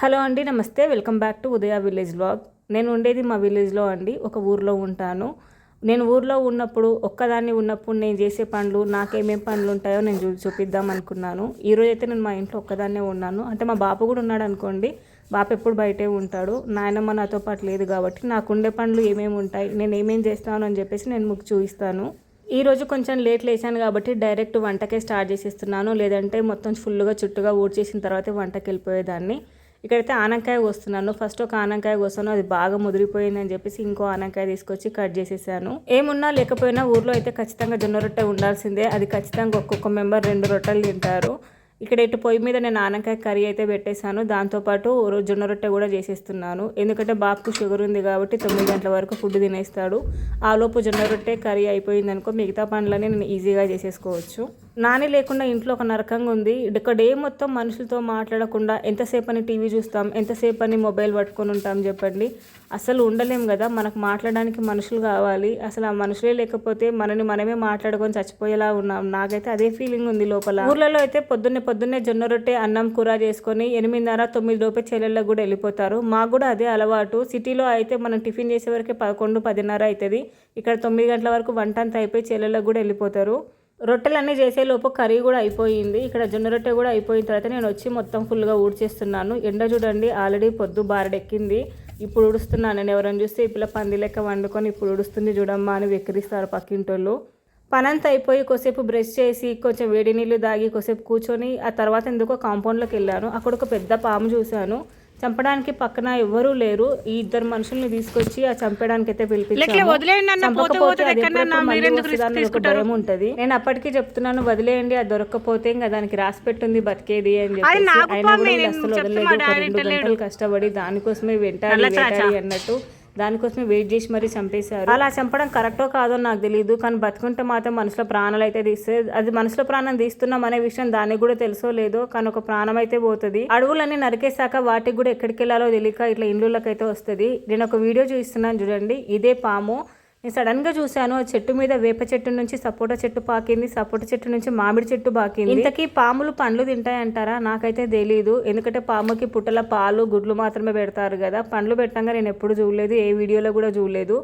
Hello అండి నమస్తే. Welcome back to Udaya village blog నేను ఉండేది మా విలేజ్లో అండి ఒక ఊర్లో ఉంటాను. నేను ఊర్లో ఉన్నప్పుడు ఒక్కదాన్ని ఉన్నప్పుడు నేను చేసే పనులు నాకేమేం పనులు ఉంటాయో నేను చూ చూపిద్దాం అనుకున్నాను. ఈరోజు అయితే నేను మా ఇంట్లో ఒక్కదాన్నే ఉన్నాను. అంటే మా బాపు కూడా ఉన్నాడు అనుకోండి బాపు ఎప్పుడు బయటే ఉంటాడు. నాయనమ్మ నాతో పాటు లేదు కాబట్టి నాకు ఉండే పనులు ఏమేమి ఉంటాయి నేను ఏమేం చేస్తాను అని చెప్పేసి నేను మీకు చూపిస్తాను. ఈరోజు కొంచెం లేట్ లేచాను కాబట్టి డైరెక్ట్ వంటకే స్టార్ట్ చేసేస్తున్నాను. లేదంటే మొత్తం ఫుల్గా చుట్టుగా ఊడ్చేసిన తర్వాత వంటకి వెళ్ళిపోయేదాన్ని. ఇక్కడైతే ఆనకాయ కోస్తున్నాను. ఫస్ట్ ఒక ఆనకాయ కోసాను. అది బాగా ముదిరిపోయింది అని చెప్పేసి ఇంకో ఆనకాయ తీసుకొచ్చి కట్ చేసేసాను. ఏమున్నా లేకపోయినా ఊర్లో అయితే ఖచ్చితంగా జొన్న రొట్టె ఉండాల్సిందే. అది ఖచ్చితంగా ఒక్కొక్క మెంబర్ రెండు రొట్టెలు తింటారు. ఇక్కడ ఇటు పొయ్యి మీద నేను ఆనకాయ కర్రీ అయితే పెట్టేశాను. దాంతోపాటు జొన్న రొట్టె కూడా చేసేస్తున్నాను. ఎందుకంటే బాబుకు షుగర్ ఉంది కాబట్టి తొమ్మిది గంటల వరకు ఫుడ్ తినేస్తాడు. ఆలోపు జొన్న రొట్టె కర్రీ అయిపోయిందనుకో మిగతా పనులన్నీ నేను ఈజీగా చేసేసుకోవచ్చు. నాని లేకుండా ఇంట్లో ఒక నరకంగా ఉంది. ఒక డే మొత్తం మనుషులతో మాట్లాడకుండా ఎంతసేపు అని టీవీ చూస్తాం ఎంతసేపు అని మొబైల్ పట్టుకొని ఉంటాం చెప్పండి. అసలు ఉండలేం కదా మనకు మాట్లాడడానికి మనుషులు కావాలి. అసలు ఆ మనుషులే లేకపోతే మనని మనమే మాట్లాడుకొని చచ్చిపోయేలా ఉన్నాం. నాకైతే అదే ఫీలింగ్ ఉంది లోపల. ఊర్లలో అయితే పొద్దున్నే పొద్దున్నే జొన్న రొట్టె అన్నం కూర చేసుకొని ఎనిమిదిన్నర తొమ్మిది లోపే చెల్లెళ్ళకు కూడా వెళ్ళిపోతారు. మాకు కూడా అదే అలవాటు. సిటీలో అయితే మనం టిఫిన్ చేసే వరకే పదకొండు పదిన్నర అవుతుంది. ఇక్కడ తొమ్మిది గంటల వరకు వంట అంతా అయిపోయి చెల్లెళ్ళకు కూడా వెళ్ళిపోతారు. రొట్టెలన్నీ చేసేలోపు కర్రీ కూడా అయిపోయింది. ఇక్కడ జొన్న రొట్టె కూడా అయిపోయిన తర్వాత నేను వచ్చి మొత్తం ఫుల్గా ఊడ్చేస్తున్నాను. ఎండ చూడండి ఆల్రెడీ పొద్దు బారడెక్కింది. ఇప్పుడు ఉడుస్తున్నాను నేను ఎవరైనా చూస్తే ఇప్పుడు పంది లెక్క వండుకొని ఇప్పుడు ఉడుస్తుంది చూడమ్మా అని వెక్కిరిస్తారు పక్కింటోళ్ళు. పనంతా అయిపోయి కొసేపు బ్రష్ చేసి కొంచెం వేడి నీళ్ళు దాగి కొసేపు కూర్చొని ఆ తర్వాత ఎందుకో కాంపౌండ్లోకి వెళ్ళాను. అక్కడ ఒక పెద్ద పాము చూశాను. చంపడానికి పక్కన ఎవ్వరూ లేరు. ఈ ఇద్దరు మనుషుల్ని తీసుకొచ్చి ఆ చంపడానికి అయితే భయం ఉంటది. నేను అప్పటికి చెప్తున్నాను వదిలేయండి అది దొరకకపోతే ఇంకా దానికి రాసి పెట్టుంది బతికేది అని చెప్పేసి. నాకు అయినా కూడా వదలలేదు రెండు గంటలు కష్టపడి దానికోసమే వేటాడి అన్నట్టు దానికోసమే వెయిట్ చేసి మరీ చంపేశారు. అలా చంపడం కరెక్టో కాదో నాకు తెలియదు కానీ బతుకుంటే మాత్రం మనుషుల ప్రాణాలు అయితే తీస్తే అది మనుషుల ప్రాణం తీస్తున్నాం అనే విషయం దానికి కూడా తెలుసో లేదో కానీ ఒక ప్రాణం అయితే పోతుంది. అడవులన్నీ నరికేశాక వాటికి కూడా ఎక్కడికి వెళ్ళాలో తెలియక ఇట్లా ఇండ్లకైతే వస్తుంది. నేను ఒక వీడియో చూస్తున్నాను చూడండి ఇదే పాము. నేను సడన్గా చూశాను ఆ చెట్టు మీద వేప చెట్టు నుంచి సపోటా చెట్టు పాకింది సపోటా చెట్టు నుంచి మామిడి చెట్టు పాకింది. ఇంతకీ పాములు పండ్లు తింటాయంటారా? నాకైతే తెలియదు ఎందుకంటే పాముకి పుట్టల పాలు గుడ్లు మాత్రమే పెడతారు కదా. పండ్లు పెట్టంగా నేను ఎప్పుడు చూడలేదు ఏ వీడియోలో కూడా చూడలేదు.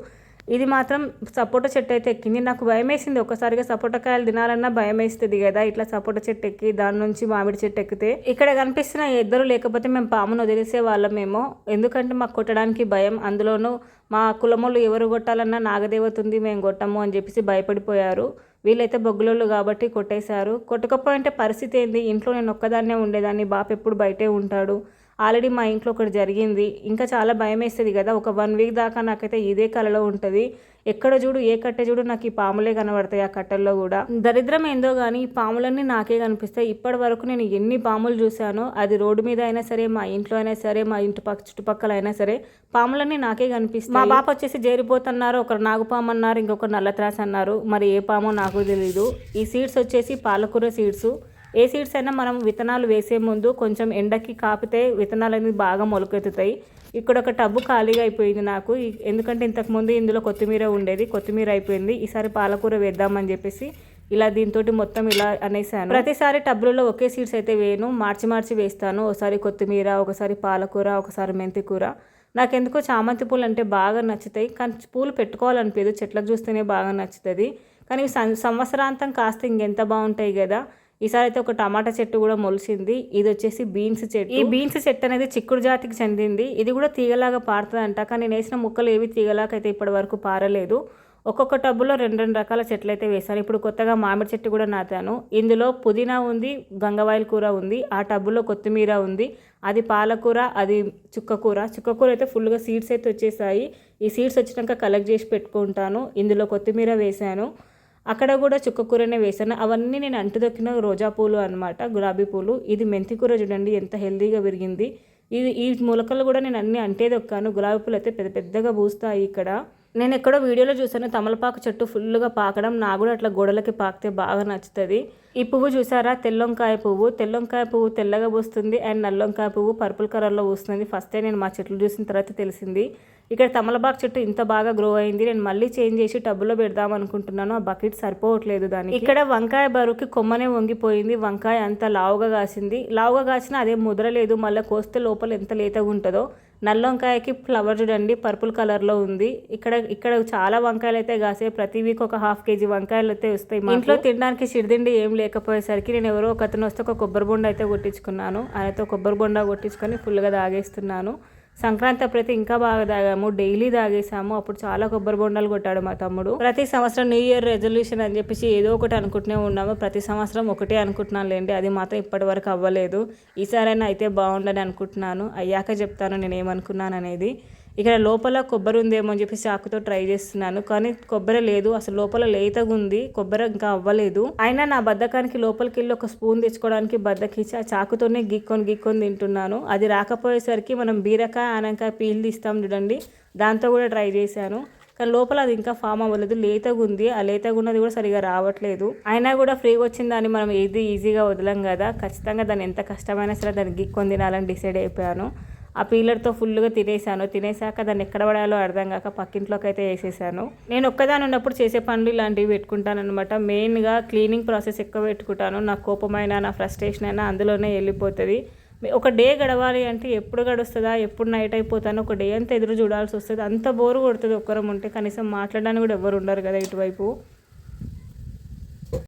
ఇది మాత్రం సపోటా చెట్టు అయితే ఎక్కింది. నాకు భయం వేసింది ఒకసారిగా సపోటా కాయలు తినాలన్నా భయం వేస్తుంది కదా. ఇట్లా సపోటా చెట్టు ఎక్కి దాని నుంచి మామిడి చెట్టు ఎక్కితే. ఇక్కడ కనిపిస్తున్న ఇద్దరు లేకపోతే మేము పామును వదిలేసే వాళ్ళమేమో. ఎందుకంటే మాకు కొట్టడానికి భయం. అందులోనూ మా కులములు ఎవరు కొట్టాలన్నా నాగదేవత ఉంది మేము కొట్టము అని చెప్పేసి భయపడిపోయారు. వీళ్ళైతే బొగ్గులోళ్ళు కాబట్టి కొట్టేశారు. కొట్టకపోయింటే పరిస్థితి ఏంది? ఇంట్లో నేను ఒక్కదాన్నే ఉండేదాన్ని. బాప ఎప్పుడు బయటే ఉంటాడు. ఆల్రెడీ మా ఇంట్లో ఒకటి జరిగింది. ఇంకా చాలా భయం వేస్తుంది కదా ఒక వన్ వీక్ దాకా నాకైతే ఇదే కలలో ఉంటుంది. ఎక్కడ చూడు ఏ కట్టె చూడు నాకు ఈ పాములే కనబడతాయి ఆ కట్టెల్లో కూడా. దరిద్రం ఏందో కానీ ఈ పాములన్నీ నాకే కనిపిస్తాయి. ఇప్పటి వరకు నేను ఎన్ని పాములు చూశానో అది రోడ్డు మీద అయినా సరే మా ఇంట్లో అయినా సరే మా ఇంటి పక్క చుట్టుపక్కల అయినా సరే పాములన్నీ నాకే కనిపిస్తాయి. మా పాప వచ్చేసి జేరిపోతున్నారు. ఒకరు నాగుపాము అన్నారు ఇంకొకరు నల్లత్రాస్ అన్నారు మరి ఏ పామో నాకు తెలీదు. ఈ సీడ్స్ వచ్చేసి పాలకూర సీడ్స్. ఏ సీడ్స్ అయినా మనం విత్తనాలు వేసే ముందు కొంచెం ఎండకి కాపితే విత్తనాలు అనేది బాగా మొలకెత్తుతాయి. ఇక్కడ ఒక టబ్బు ఖాళీగా అయిపోయింది నాకు. ఎందుకంటే ఇంతకుముందు ఇందులో కొత్తిమీర ఉండేది. కొత్తిమీర అయిపోయింది. ఈసారి పాలకూర వేద్దామని చెప్పేసి ఇలా దీంతో మొత్తం ఇలా అనేసాను. ప్రతిసారి టబ్బులలో ఒకే సీడ్స్ అయితే వేయను. మార్చి మార్చి వేస్తాను. ఒకసారి కొత్తిమీర ఒకసారి పాలకూర ఒకసారి మెంతి కూర నాకెందుకో చామంతి పూలు అంటే బాగా నచ్చుతాయి. కానీ పూలు పెట్టుకోవాలనిపించదు చెట్లకు చూస్తేనే బాగా నచ్చుతుంది. కానీ సం- సంవత్సరాంతం కాస్త ఇంకెంత బాగుంటాయి కదా. ఈసారి అయితే ఒక టమాటా చెట్టు కూడా మొలిసింది. ఇది వచ్చేసి బీన్స్ చెట్టు. ఈ బీన్స్ చెట్టు అనేది చిక్కుడు జాతికి చెందింది. ఇది కూడా తీగలాగా పారుతుందంట. కానీ నేను వేసిన ముక్కలు ఏవి తీగలాగా అయితే ఇప్పటి వరకు పారలేదు. ఒక్కొక్క టబ్బులో రెండు రెండు రకాల చెట్లు అయితే వేశాను. ఇప్పుడు కొత్తగా మామిడి చెట్టు కూడా నాటాను. ఇందులో పుదీనా ఉంది గంగవాయిల కూర ఉంది ఆ టబ్బులో కొత్తిమీర ఉంది. అది పాలకూర అది చుక్కకూర. చుక్కకూర అయితే ఫుల్గా సీడ్స్ అయితే వచ్చేసాయి. ఈ సీడ్స్ వచ్చినాక కలెక్ట్ చేసి పెట్టుకుంటాను. ఇందులో కొత్తిమీర వేశాను. అక్కడ కూడా చుక్కకూరనే వేసాను అవన్నీ నేను అంటుదొక్కిన రోజా పూలు అనమాట గులాబీ పూలు. ఇది మెంతి కూర చూడండి ఎంత హెల్దీగా పెరిగింది ఇది ఈ మొలకలు కూడా నేను అన్ని అంటే దొక్కాను. గులాబీ పూలు అయితే పెద్ద పెద్దగా పూస్తాయి ఇక్కడ. నేను ఎక్కడో వీడియోలో చూసాను తమలపాకు చెట్టు ఫుల్గా పాకడం నాకు కూడా అట్లా గోడలకి పాకితే బాగా నచ్చుతుంది. ఈ పువ్వు చూసారా? తెల్లొంకాయ పువ్వు. తెల్లొంకాయ పువ్వు తెల్లగా పూస్తుంది అండ్ నల్లొంకాయ పువ్వు పర్పుల్ కలర్లో పూస్తుంది. ఫస్టే నేను మా చెట్లు చూసిన తర్వాత తెలిసింది. ఇక్కడ తమలపాకు చెట్టు ఇంత బాగా గ్రో అయింది. నేను మళ్ళీ చేంజ్ చేసి టబ్బులో పెడదాం అనుకుంటున్నాను. ఆ బకెట్ సరిపోవట్లేదు దానికి. ఇక్కడ వంకాయ బరువుకి కొమ్మనే వంగిపోయింది. వంకాయ అంత లావుగా కాసింది. లావుగా కాసినా అదే ముదరలేదు మళ్ళీ కోస్తే లోపల ఎంత లేతగా ఉంటుందో. నల్ల వంకాయకి ఫ్లవర్ చూడండి పర్పుల్ కలర్లో ఉంది. ఇక్కడ ఇక్కడ చాలా వంకాయలు అయితే కాసే. ప్రతి వీక్ ఒక హాఫ్ కేజీ వంకాయలు అయితే వస్తాయి ఇంట్లో తినడానికి సిడిదిండి ఏం లేకపోయేసరికి నేను ఎవరో ఒక అతను వస్తే ఒక కొబ్బరి బొండ అయితే కొట్టించుకున్నాను. ఆయనతో కొబ్బరి బొండ కొట్టించుకొని ఫుల్గా తాగేస్తున్నాను. సంక్రాంతి అప్పుడైతే ఇంకా బాగా తాగాము. డైలీ తాగేసాము. అప్పుడు చాలా కొబ్బరి బొండాలు కొట్టాడు మా తమ్ముడు. ప్రతి సంవత్సరం న్యూ ఇయర్ రెజల్యూషన్ అని చెప్పేసి ఏదో ఒకటి అనుకుంటూనే ఉన్నాము. ప్రతి సంవత్సరం ఒకటే అనుకుంటున్నాను లేండి అది మాత్రం ఇప్పటి వరకు అవ్వలేదు. ఈసారైనా అయితే బాగుండని అనుకుంటున్నాను. అయ్యాక చెప్తాను నేను ఏమనుకున్నాను అనేది ఇక్కడ లోపల కొబ్బరి ఉందేమో అని చెప్పి చాకుతో ట్రై చేస్తున్నాను కానీ కొబ్బరి లేదు. అసలు లోపల లేతగా ఉంది కొబ్బరి ఇంకా అవ్వలేదు. అయినా నా బద్దకానికి లోపలికి వెళ్ళి ఒక స్పూన్ తెచ్చుకోవడానికి బద్దకిచ్చి ఆ చాకుతోనే గిక్కొని గిక్కొని తింటున్నాను. అది రాకపోయేసరికి మనం బీరకాయ ఆనకాయ పీల్ తీస్తాం చూడండి. దాంతో కూడా ట్రై చేశాను. కానీ లోపల అది ఇంకా ఫామ్ అవ్వలేదు. లేతగా ఉంది ఆ లేతగా ఉన్నది కూడా సరిగా రావట్లేదు. అయినా కూడా ఫ్రీగా వచ్చిన దాన్ని మనం ఏది ఈజీగా వదలం కదా. ఖచ్చితంగా దాన్ని ఎంత కష్టమైనా సరే దాన్ని గిక్కొని తినాలని డిసైడ్ అయిపోయాను. ఆ పీలర్తో ఫుల్గా తినేసాను తినేసాక దాన్ని ఎక్కడ పడాలో అర్థం కాక పక్కింట్లోకి అయితే వేసేసాను. నేను ఒక్కదాని ఉన్నప్పుడు చేసే పనులు ఇలాంటివి పెట్టుకుంటాను అనమాట మెయిన్గా క్లీనింగ్ ప్రాసెస్ ఎక్కువ పెట్టుకుంటాను. నా కోపమైనా నా ఫ్రస్ట్రేషన్ అయినా అందులోనే వెళ్ళిపోతుంది. ఒక డే గడవాలి అంటే ఎప్పుడు గడుస్తుందా ఎప్పుడు నైట్ అయిపోతాను ఒక డే అంతా ఎదురు చూడాల్సి వస్తుంది. అంత బోరు కొడుతుంది ఒక్కరం ఉంటే కనీసం మాట్లాడడానికి కూడా ఎవరు ఉండరు కదా ఇటువైపు.